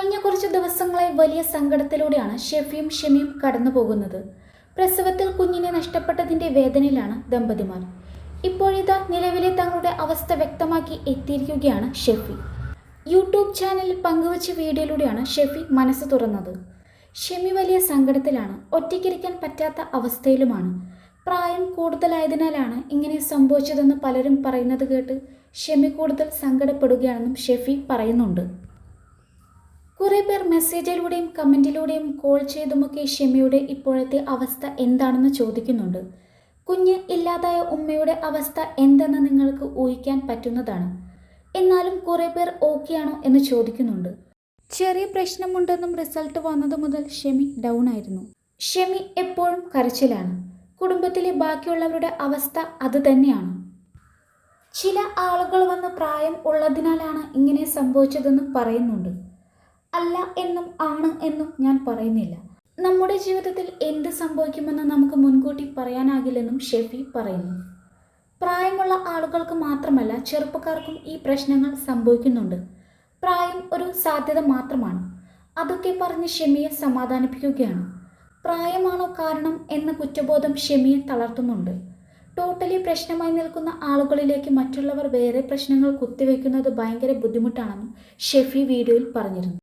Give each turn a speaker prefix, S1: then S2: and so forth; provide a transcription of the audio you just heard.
S1: കഴിഞ്ഞ കുറച്ച് ദിവസങ്ങളായി വലിയ സങ്കടത്തിലൂടെയാണ് ഷെഫിയും ഷെമിയും കടന്നു പോകുന്നത് പ്രസവത്തിൽ കുഞ്ഞിനെ നഷ്ടപ്പെട്ടതിന്റെ വേദനയിലാണ് ദമ്പതിമാർ. ഇപ്പോഴിതാ നിലവിലെ തങ്ങളുടെ അവസ്ഥ വ്യക്തമാക്കി എത്തിയിരിക്കുകയാണ് ഷെഫി. യൂട്യൂബ് ചാനലിൽ പങ്കുവച്ച വീഡിയോയിലൂടെയാണ് ഷെഫി മനസ്സ് തുറന്നത്. ഷെമി വലിയ സങ്കടത്തിലാണ് ഒറ്റയ്ക്കിരിക്കാൻ പറ്റാത്ത അവസ്ഥയിലുമാണ്. പ്രായം കൂടുതലായതിനാലാണ് ഇങ്ങനെ സംഭവിച്ചതെന്ന് പലരും പറയുന്നത് കേട്ട് ഷെമി കൂടുതൽ സങ്കടപ്പെടുകയാണെന്നും ഷെഫി പറയുന്നുണ്ട്. കുറേ പേർ മെസ്സേജിലൂടെയും കമന്റിലൂടെയും കോൾ ചെയ്തുമൊക്കെ ഷെമിയുടെ ഇപ്പോഴത്തെ അവസ്ഥ എന്താണെന്ന് ചോദിക്കുന്നുണ്ട്. കുഞ്ഞ് ഇല്ലാതായ ഉമ്മയുടെ അവസ്ഥ എന്തെന്ന് നിങ്ങൾക്ക് ഊഹിക്കാൻ പറ്റുന്നതാണ്. എന്നാലും കുറേ പേർ ഓക്കെയാണോ എന്ന് ചോദിക്കുന്നുണ്ട്. ചെറിയ പ്രശ്നമുണ്ടെന്നും റിസൾട്ട് വന്നത് മുതൽ ഷെമി ഡൗൺ ആയിരുന്നു. ഷെമി എപ്പോഴും കരച്ചിലാണ്. കുടുംബത്തിലെ ബാക്കിയുള്ളവരുടെ അവസ്ഥ അതുതന്നെയാണ് ചില ആളുകൾ വന്ന് പ്രായം ഉള്ളതിനാലാണ് ഇങ്ങനെ സംഭവിച്ചതെന്നും പറയുന്നുണ്ട്. അല്ല എന്നും ആണ് എന്നും ഞാൻ പറയുന്നില്ല. നമ്മുടെ ജീവിതത്തിൽ എന്ത് സംഭവിക്കുമെന്ന് നമുക്ക് മുൻകൂട്ടി പറയാനാകില്ലെന്നും ഷെഫി പറയുന്നു. പ്രായമുള്ള ആളുകൾക്ക് മാത്രമല്ല ചെറുപ്പക്കാർക്കും ഈ പ്രശ്നങ്ങൾ സംഭവിക്കുന്നുണ്ട്. പ്രായം ഒരു സാധ്യത മാത്രമാണ്. അതൊക്കെ പറഞ്ഞ് ഷെമിയെ സമാധാനിപ്പിക്കുകയാണ്. പ്രായമാണോ കാരണം എന്ന കുറ്റബോധം ഷെമിയെ തളർത്തുന്നുണ്ട്. ടോട്ടലി പ്രശ്നമായി നിൽക്കുന്ന ആളുകളിലേക്ക് മറ്റുള്ളവർ വേറെ പ്രശ്നങ്ങൾ കുത്തിവെക്കുന്നത് ഭയങ്കര ബുദ്ധിമുട്ടാണെന്നും ഷെഫി വീഡിയോയിൽ പറഞ്ഞിരുന്നു.